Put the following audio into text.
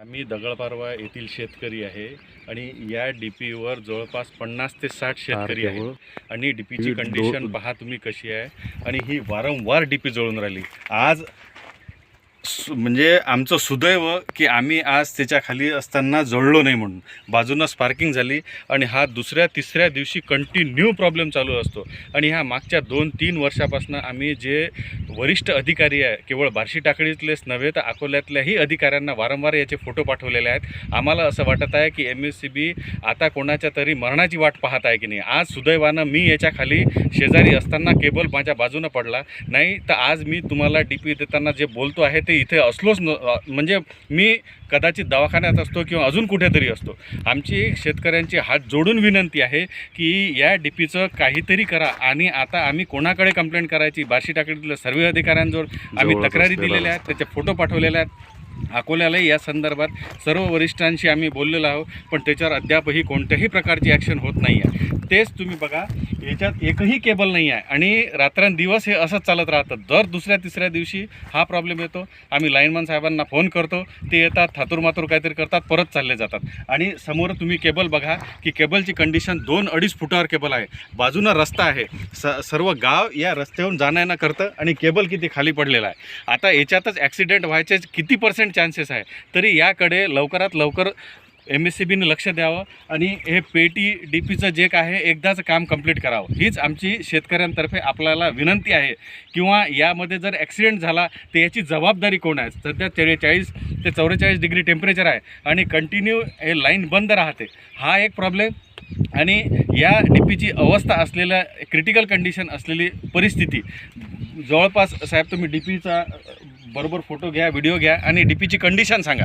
आम्ही दगडपारवा येथील शेतकरी आहे आणि या डीपीवर जवळपास पन्नास ते साठ शेतकरी आहेत. आणि डीपीची ही कंडिशन पहा तुम्ही कशी आहे. आणि ही वारंवार डीपी जळून राहिली. आज सु- म्हणजे आमचं सुदैव की आम्ही आज त्याच्याखाली असताना जळलो नाही म्हणून. बाजूनं स्पार्किंग झाली आणि हा दुसऱ्या तिसऱ्या दिवशी कंटिन्यू प्रॉब्लेम चालू असतो. आणि ह्या मागच्या दोन तीन वर्षापासून आम्ही जे वरिष्ठ अधिकारी आहे केवळ बार्शी टाकळीतलेच नव्हे तर अकोल्यातल्याही अधिकाऱ्यांना वारंवार याचे फोटो पाठवलेले आहेत. आम्हाला असं वाटत आहे की एम एस सी बी आता कोणाच्या तरी मरणाची वाट पाहत आहे की नाही? आज सुदैवानं मी याच्या खाली शेजारी असताना केबल माझ्या बाजूनं पडला. नाही तर आज मी तुम्हाला डी पी देताना जे बोलतो आहे ते इथे असलोच न म्हणजे मी कदाचित दवाखान्यात असतो किंवा अजून कुठेतरी असतो. आमची शेतकऱ्यांची हात जोडून विनंती आहे की या डी पीचं काहीतरी करा आणि आता आम्ही कोणाकडे कंप्लेंट करायची? बार्शी टाकडीतल्या सर्व अधिकाऱ्यांजवळ आम्ही तक्रारी दिलेल्या आहेत त्याचे फोटो पाठवलेले आहेत. अकोल्यालाही या संदर्भात सर्व वरिष्ठांशी आम्ही बोललेलो आहोत पण त्याच्यावर अद्यापही कोणत्याही प्रकारची ॲक्शन होत नाही आहे तेच तुम्ही बघा याच्यात एकही केबल नाही आहे. आणि रात्रंदिवस हे असंच चालत राहतं. दर दुसऱ्या तिसऱ्या दिवशी हा प्रॉब्लेम येतो. आम्ही लाईनमन साहेबांना फोन करतो. ते येतात थातूर मातूर काहीतरी करतात परत चालले जातात. आणि समोर तुम्ही केबल बघा की केबलची कंडिशन दोन अडीच फुटावर केबल आहे. बाजूनं रस्ता आहे. स सर्व गाव या रस्त्यावरून जाणं येणं करतं आणि केबल किती खाली पडलेला आहे. आता याच्यातच ॲक्सिडेंट व्हायचे किती पर्सेंट चान्सेस आहे? तरी याकडे लवकरात लवकर एम एस सी बीनं लक्ष द्यावं आणि हे पेटी डी पीचं जे काय आहे एकदाचं काम कंप्लीट करावं. हीच आमची शेतकऱ्यांतर्फे आपल्याला विनंती आहे. किंवा यामध्ये जर ॲक्सिडेंट झाला तर याची जबाबदारी कोण आहे? सध्या त्रेचाळीस ते चौवेचाळीस डिग्री टेम्परेचर आहे आणि कंटिन्यू हे लाईन बंद राहते. हा एक प्रॉब्लेम आणि या डी पीची अवस्था असलेल्या क्रिटिकल कंडिशन असलेली परिस्थिती. जवळपास साहेब तुम्ही डी पीचा बरोबर फोटो घ्या व्हिडिओ घ्या आणि डी पीची कंडिशन सांगा.